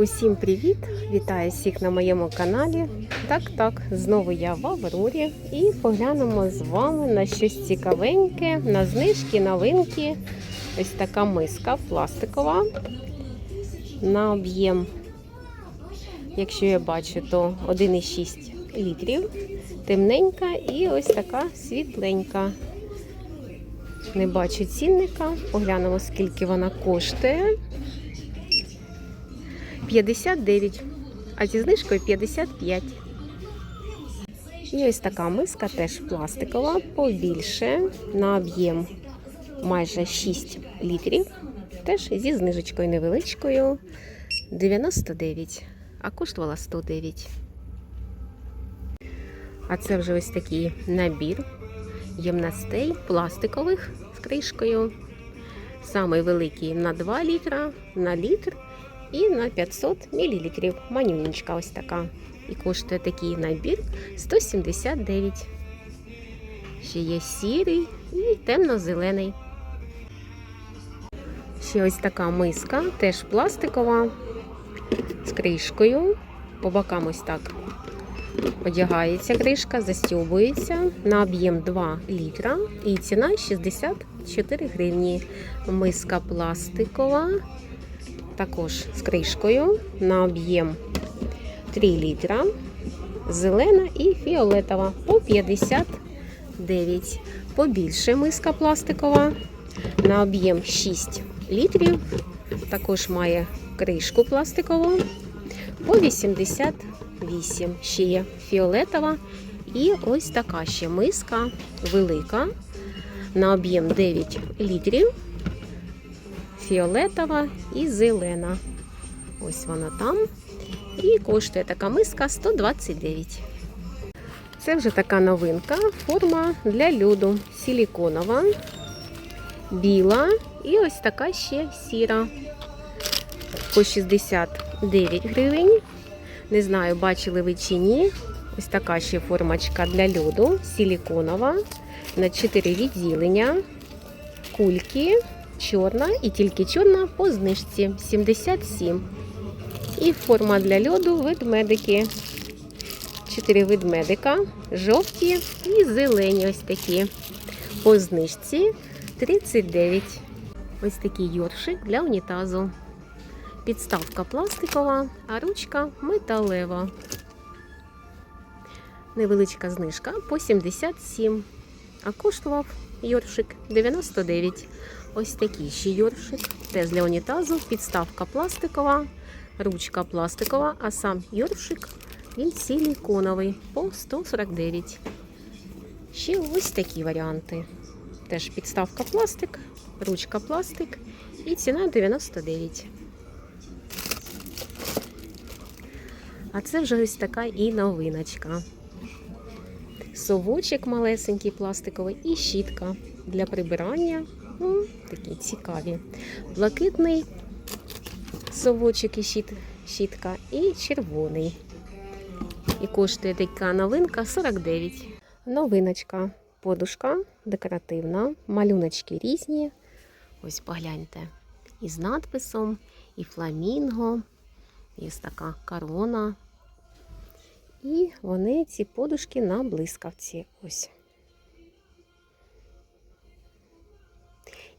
Усім привіт! Вітаю всіх на моєму каналі. Так, так, знову я в Аврорі і поглянемо з вами на щось цікавеньке, на знижки, новинки. Ось така миска пластикова на об'єм, якщо я бачу, то 1,6 літрів. Темненька і ось така світленька. Не бачу цінника. Поглянемо, скільки вона коштує. 59, а зі знижкою 55. І ось така миска теж пластикова, побільше, на об'єм майже 6 літрів. Теж зі знижечкою невеличкою 99, а коштувала 109. А це вже ось такий набір ємностей пластикових з кришкою. Самий великий на 2 літра, на літр і на 500 мл. Манюнечка ось така. І коштує такий набір 179. Ще є сірий і темно-зелений. Ще ось така миска, теж пластикова, з кришкою. По бокам ось так одягається кришка, застюбується на об'єм 2 літра і ціна 64 гривні. Миска пластикова, також з кришкою на об'єм 3 літра, зелена і фіолетова по 59. Побільше миска пластикова на об'єм 6 літрів. Також має кришку пластикову по 88. Ще є фіолетова. І ось така ще миска велика на об'єм 9 літрів. Фіолетова і зелена. Ось вона там. І коштує така миска 129. Це вже така новинка. Форма для льоду. Силіконова, біла і ось така ще сіра. По 69 гривень. Не знаю, бачили ви чи ні. Ось така ще формочка для льоду. Силіконова. На 4 відділення. Кульки. Чорна і тільки чорна по знижці 77. І форма для льоду ведмедики. Чотири ведмедика, жовті і зелені ось такі. По знижці 39. Ось такий йоршик для унітазу. Підставка пластикова, а ручка металева. Невеличка знижка по 77. А коштував йоршик 99. Ось такий ще йоршик. Теж для унітазу. Підставка пластикова, ручка пластикова, а сам йоршик він силіконовий по 149. Ще ось такі варіанти. Теж підставка пластик, ручка пластик і ціна 99. А це вже ось така і новиночка. Совочок малесенький пластиковий і щітка для прибирання. Такі цікаві. Блакитний совочок і щіт, щітка, і червоний. І коштує така новинка 49. Новиночка. Подушка декоративна, малюночки різні. Ось погляньте. Із надписом, і фламінго, і ось така корона. І вони ці подушки на блискавці. Ось.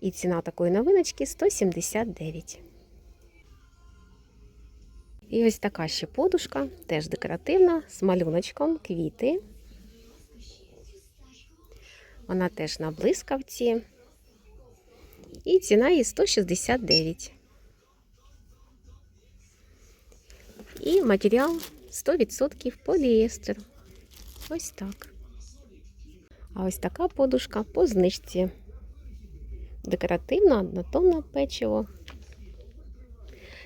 І ціна такої новиночки 179. І ось така ще подушка, теж декоративна, з малюночком, квіти. Вона теж на блискавці. І ціна її 169. І матеріал 100% поліестер. Ось так. А ось така подушка по знижці. Декоративна однотонне печиво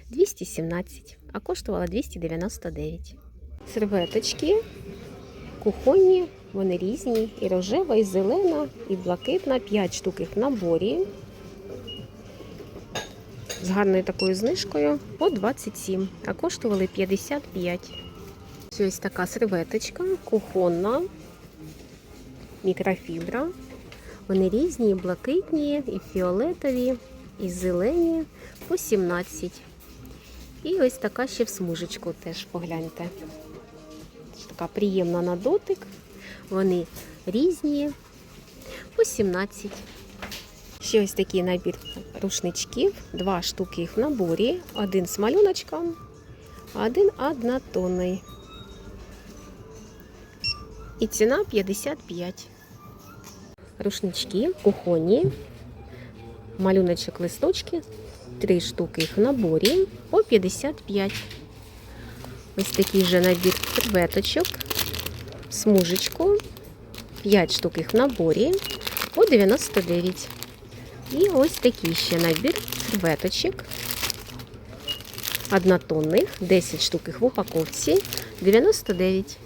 217, а коштувала 299. Серветочки кухонні, вони різні. І рожева, і зелена, і блакитна. 5 штук їх в наборі. З гарною такою знижкою по 27, а коштували 55. Ось така серветочка, кухонна, мікрофібра. Вони різні, і блакитні, і фіолетові, і зелені по 17. І ось така ще в смужечку теж погляньте. Така приємна на дотик. Вони різні. По 17. Ще ось такий набір рушничків. Два штуки їх в наборі. Один з малюночком, один однотонний. І ціна 55. Рушнички кухонні. Малюночок листочки. Три штуки їх в наборі по 55. Ось такий же набір серветочок. Смужечку. 5 штук їх в наборі по 99. І ось такий ще набір серветочок. Однотонних, 10 штук їх в упаковці 99.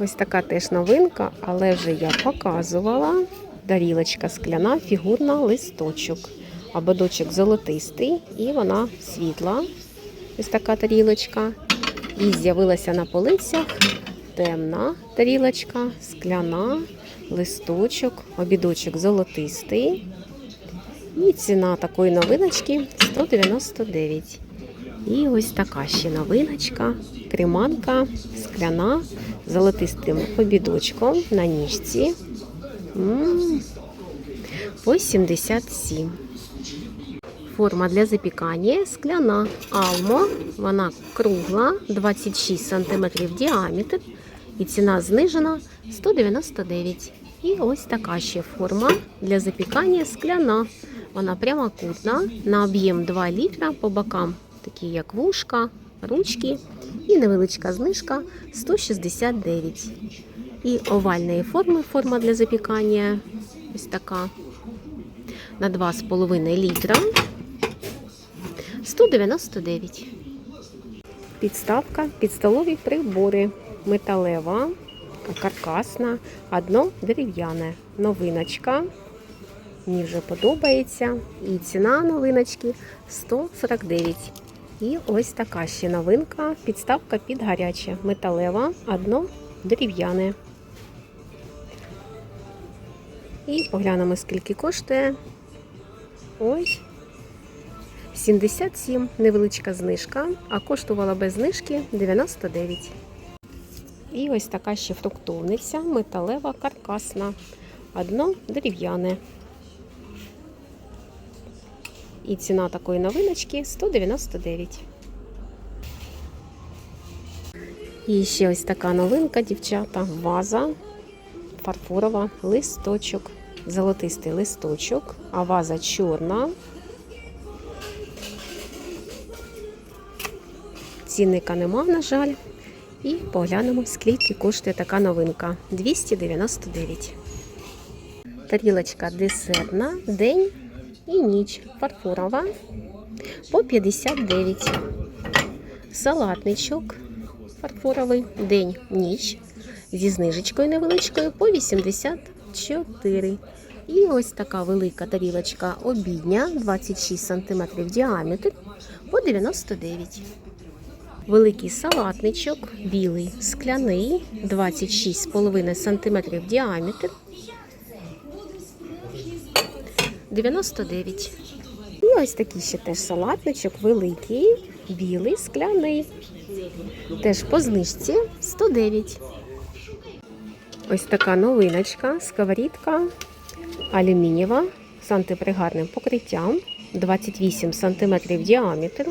Ось така теж новинка, але вже я показувала. Тарілочка скляна, фігурна листочок. Ободочок золотистий і вона світла. Ось така тарілочка. І з'явилася на полицях темна тарілочка, скляна, листочок, обідочок золотистий. І ціна такої новиночки 199. І ось така ще новиночка. Креманка скляна золотистим обідочком на ніжці. М, По 77. Форма для запікання скляна. Алмо. Вона кругла, 26 см діаметр. І ціна знижена 199. І ось така ще форма для запікання скляна. Вона прямокутна на об'єм 2 літра по бокам, такі як вушка, ручки і невеличка знижка 169. І овальної форми форма для запікання ось така на 2,5 літра 199. Підставка під столові прибори. Металева, каркасна, одно дерев'яне. Новиночка. Мені вже подобається. І ціна новиночки 149. І ось така ще новинка. Підставка під гаряче. Металева, одно дерев'яне. І поглянемо, скільки коштує. Ось 77, невеличка знижка, а коштувала без знижки 99. І ось така ще фруктовниця, металева, каркасна, одно дерев'яне. І ціна такої новиночки 199. І ще ось така новинка, дівчата, ваза фарфорова, листочок, золотистий листочок, а ваза чорна. Цінника нема, на жаль. І поглянемо, скільки коштує така новинка. 299. Тарілочка десертна, день і ніч. Фарфорова по 59. Салатничок фарфоровий, день, ніч. Зі знижечкою невеличкою по 84. І ось така велика тарілочка обідня, 26 см діаметр по 99. Великий салатничок, білий, скляний, 26,5 см діаметр. 99. І ось такий ще теж салатничок, великий, білий, скляний. Теж по знижці 109. Ось така новиночка, сковорідка алюмінієва з антипригарним покриттям, 28 см діаметр.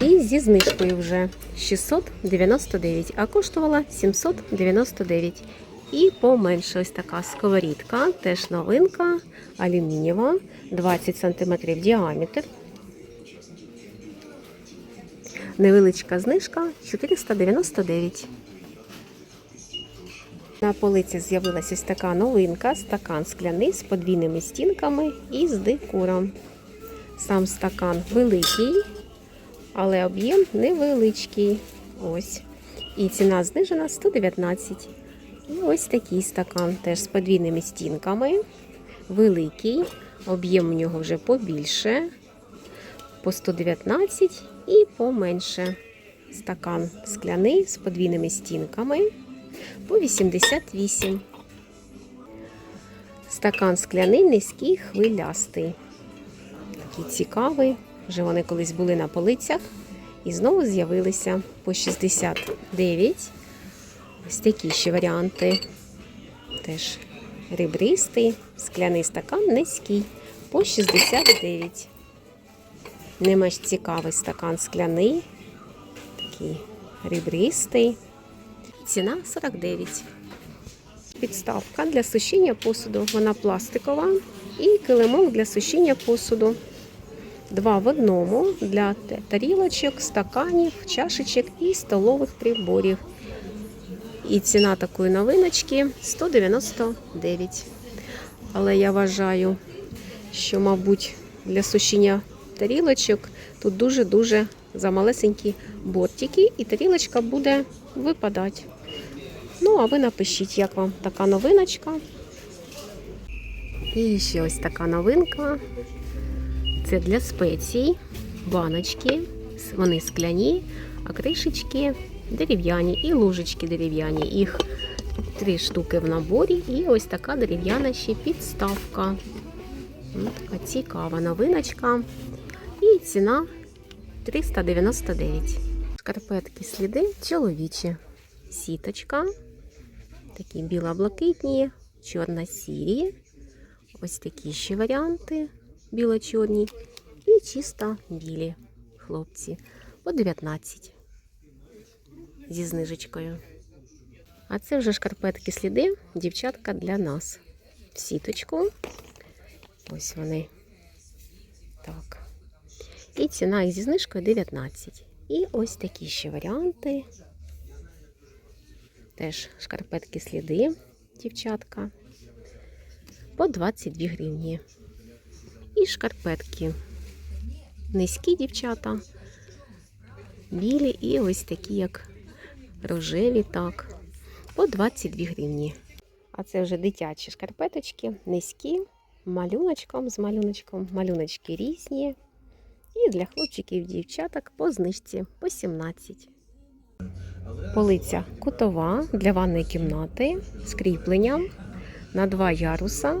І зі знижкою вже 699, а коштувала 799. І поменше ось така сковорідка, теж новинка, алюмінієва, 20 см діаметр. Невеличка знижка 499. На полиці з'явилася ось така новинка, стакан скляний з подвійними стінками і з декором. Сам стакан великий, але об'єм невеличкий. Ось. І ціна знижена 119. І ось такий стакан теж з подвійними стінками. Великий. Об'єм у нього вже побільше. По 119 і поменше. Стакан скляний з подвійними стінками. По 88. Стакан скляний низький хвилястий. такі цікаві. Вже вони колись були на полицях і знову з'явилися по 69. Ось такі ще варіанти. Теж ребристий, скляний стакан низький по 69. Не менш цікавий стакан скляний, такий ребристий. Ціна 49. Підставка для сушіння посуду. Вона пластикова. І килимок для сушіння посуду. Два в одному для тарілочок, стаканів, чашечок і столових приборів. І ціна такої новиночки 199. Але я вважаю, що, мабуть, для сушіння тарілочок тут дуже-дуже замалесенькі бортики, і тарілочка буде випадати. Ну, а ви напишіть, як вам така новиночка. І ще ось така новинка. Це для спецій, баночки. Вони скляні, а кришечки дерев'яні і ложечки дерев'яні. Їх три штуки в наборі. І ось така дерев'яна ще підставка. Така цікава новиночка. І ціна 399. Шкарпетки сліди чоловічі. Сіточка. Такі біло-блакитні, чорно-сірі. Ось такі ще варіанти біло-чорні. І чисто білі хлопці. По 19 зі знижечкою. А це вже шкарпетки сліди, дівчатка для нас. В сіточку. Ось вони. Так. І ціна їх зі знижкою 19. І ось такі ще варіанти. Теж шкарпетки сліди, дівчатка. По 22 гривні. І шкарпетки. Низькі дівчата. Білі і ось такі, як рожеві, так. По 22 гривні. А це вже дитячі шкарпеточки, низькі, малюночком з малюночком. Малюночки різні. І для хлопчиків дівчаток по знижці по 17. Полиця кутова для ванної кімнати з кріпленням на два яруса.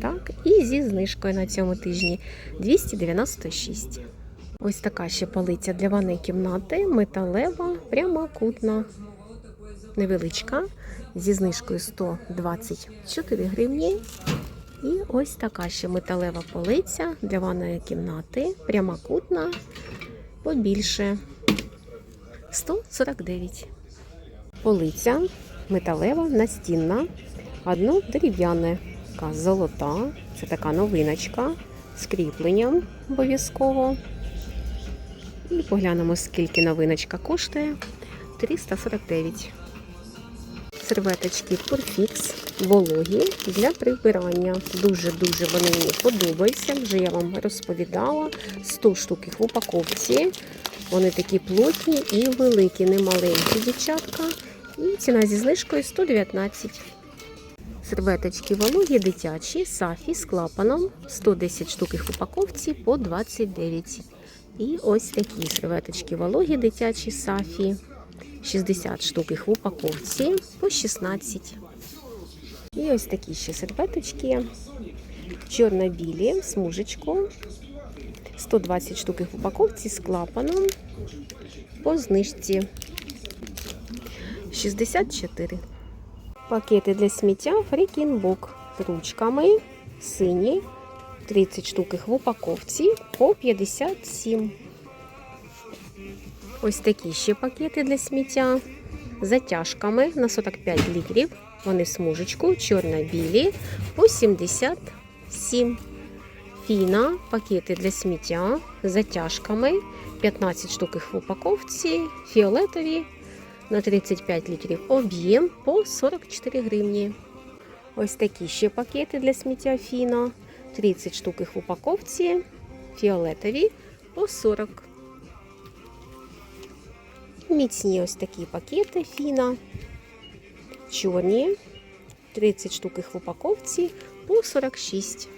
Так, і зі знижкою на цьому тижні 296. Ось така ще полиця для ванної кімнати, металева, прямокутна, невеличка, зі знижкою 124 гривні. І ось така ще металева полиця для ванної кімнати, прямокутна, побільше 149. Полиця металева, настінна, одно дерев'яне, золота. Це така новиночка з кріпленням обов'язково. І поглянемо, скільки новиночка коштує. 349. Серветочки Purfix вологі для прибирання. Дуже-дуже вони мені подобаються. Вже я вам розповідала. 100 штук їх в упаковці. Вони такі плотні і великі, не маленькі дівчатка. І ціна зі знижкою 119. Серветочки вологі дитячі, сафі з клапаном. 110 штук їх в упаковці по 29. І ось такі серветочки вологі дитячі сафі. 60 штук їх в упаковці по 16. І ось такі ще серветочки. Чорно-білі, смужечку. 120 штук їх в упаковці з клапаном по знижці 64. Пакети для сміття Фрікінбок з ручками сині. 30 штук їх в упаковці по 57. Ось такі ще пакети для сміття затяжками на 45 літрів. Вони смужечку, чорно-білі по 77. Фіна, пакети для сміття затяжками. 15 штук їх в упаковці, фіолетові на 35 літрів об'єм по 44 гривні. Ось такі ще пакети для сміття Фіна. 30 штук їх в упаковці, фіолетові по 40. Міцні ось такі пакети Фіна. Чорні. 30 штук їх в упаковці по 46.